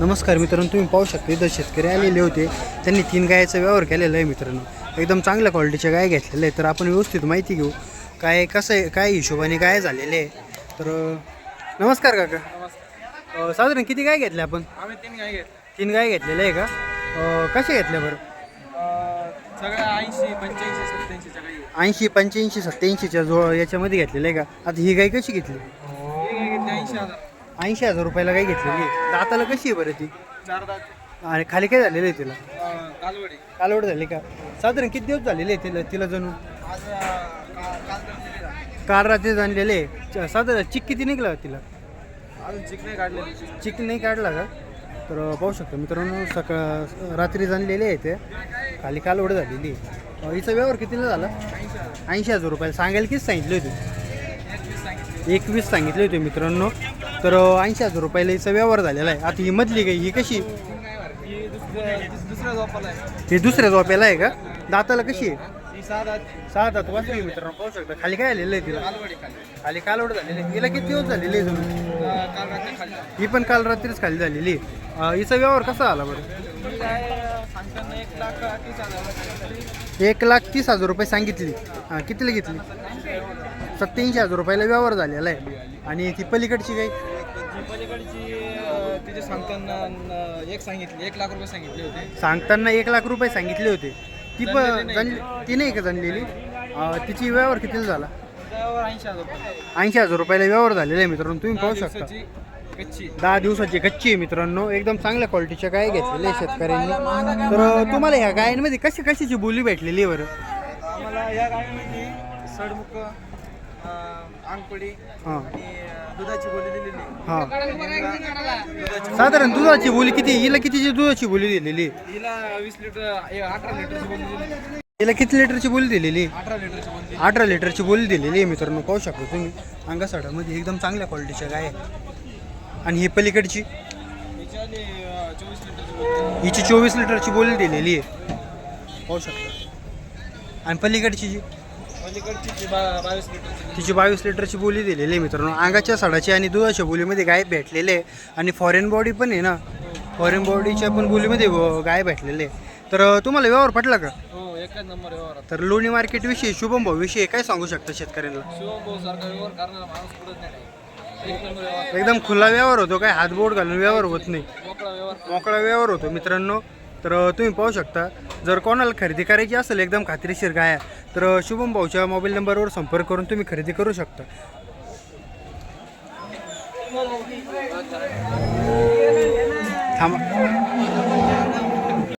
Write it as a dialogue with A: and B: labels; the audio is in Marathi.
A: नमस्कार मित्रांनो तुम्ही पाहू शकता इथं शेतकरी आलेले होते. त्यांनी तीन गायचा व्यवहार केलेला आहे मित्रांनो. एकदम चांगल्या क्वालिटीच्या गाय घेतलेल्या आहे तर आपण व्यवस्थित माहिती घेऊ. काय कसं आहे काय हिशोबाने काय झालेले आहे. तर नमस्कार काका. अं, साधारण किती गाय घेतल्या आपण?
B: आम्ही तीन गाय घेत
A: तीन गाय घेतलेल्या आहे का? अं, कशा घेतल्या बरं?
B: सगळ्या ऐंशी पंच्याऐंशी सत्याऐंशीच्या गाई आहेत.
A: ऐंशी पंच्याऐंशी सत्याऐंशीच्या जो याच्यामध्ये घेतलेलं आहे का? आता ही गाय कशी घेतली?
B: ही गाय घेतली ऐंशी हजार.
A: ऐंशी हजार रुपयाला गाय घेतलेली आहे. दाताला कशी आहे बरं ती?
B: चार दात.
A: आणि खाली काय झालेलं आहे तिला?
B: कालवडी.
A: कालवड झाली का? साधारण किती दिवस झालेले आहे तिला तिला जणू?
B: आज काल
A: रात्री जाणलेले आहे. साधारण चिक किती निघला तिला?
B: अजून चिक नाही काढलेली.
A: चिक नाही काढला का? तर पाहू शकतो मित्रांनो सकाळ रात्री जाणलेले आहे ते. खाली कालवड झालेली आहे. अं, हिचा व्यवहार कितीला झाला? ऐंशी हजार. रुपयाला. सांगायला किती सांगितले होते? एकवीस सांगितले. होते मित्रांनो. तर ऐंशी हजार रुपयाला हिचा व्यवहार झालेला आहे. आता ही मधली गाई ही कशी?
B: दुसऱ्या दुसऱ्या झोपाला आहे
A: ही दुसऱ्या झोप्याला आहे का? दाताला कशी आहे?
B: ही सहा दात
A: सहा दात वाचली मित्रांनो पाहू शकता. खाली काय आलेलं आहे तिला?
B: कालवडी खाली
A: खाली कालवड झालेली आहे. हिला किती दिवस झालेले आहे जणू
B: अं, काल रात्री खाली
A: ही पण काल रात्रीच खाली झालेली आहे. अं, हिचा व्यवहार कसा आला बरं?
B: ही गाय अं, सांगताना एक लाख तीस हजार
A: एक लाख तीस हजार रुपये सांगितली. हां कितीला घेतली? सत्याऐंशी हजार रुपयाला व्यवहार झालेला आहे. आणि ती पलीकडची काही?
B: जी पलीकडची अं, तिचे सांगताना अं, एक सांगितली एक लाख रुपये सांगितले होते.
A: सांगताना एक लाख रुपये सांगितले होते. ती
B: जणलेली
A: पण
B: नाही.
A: जण ती नाही का जणलेली? अं, तिची व्यवहार कितीला झाला?
B: त्यावर ऐंशी हजार रुपये.
A: ऐंशी हजार रुपयाला व्यवहार झालेला आहे मित्रांनो तुम्ही
B: दहा
A: पाहू शकता.
B: दिवसाची कच्ची.
A: दहा दिवसाची कच्ची आहे मित्रांनो एकदम चांगल्या क्वालिटीच्या गाय घेतलेल्या आहे शेतकऱ्यांनी. तर तुम्हाला ह्या गायांमध्ये कशी कशाची बोली भेटलेली आहे बरं?
B: आम्हाला या गाडीमध्ये सडमुख
A: हां.
B: आणि दुधाची दिलेली.
A: हां.
B: दुधाची
A: साधारण दुधाची बोली किती हिला कितीची दुधाची बोली दिलेली?
B: हिला वीस लिटर ए, अठरा लिटरची बोली दिली
A: हिला किती लिटरची बोली दिलेली? आहे?
B: अठरा लिटरची बोली
A: अठरा लिटरची बोली दिलेली आहे मित्रांनो पाहू शकता तुम्ही. अंगासाडामध्ये एकदम चांगल्या क्वालिटीच्या गाय आहे आणि ही पलीकडची?
B: अं, चोवीस लिटरची
A: हिची चोवीस लिटरची बोली दिलेली आहे. पाहू शकता. आणि पलीकडची जी? तिची बावीस लिटरची बोली दिलेली आहे मित्रांनो. अंगाच्या साडाची आणि दुधाच्या बोलीमध्ये गाय भेटलेले आहे. आणि फॉरेन बॉडी पण आहे ना? फॉरेन बॉडीच्या पण बोलीमध्ये गाय भेटलेले आहे. तर तुम्हाला व्यवहार पटला का?
B: हो एकच नंबर व्यवहारात
A: तर लोणी मार्केटविषयी शुभम भाऊ विषयी काय सांगू शकता शेतकऱ्यांना?
B: शिवम भाऊ सारखा व्यवहार करणारा माणूस पुढत नाही एक नंबर व्यवहार
A: एकदम खुला व्यवहार होतो काय? हातबोट घालून व्यवहार होत नाही.
B: मोकळा व्यवहार
A: मोकळा व्यवहार होतो मित्रांनो. तर तुम्ही पाहू शकता जर कोणाला खरेदी करायची असेल एकदम खात्रीशीर गाय तर शुभम भाऊच्या मोबाईल नंबरवर संपर्क करून तुम्ही खरेदी करू शकता. थांबा.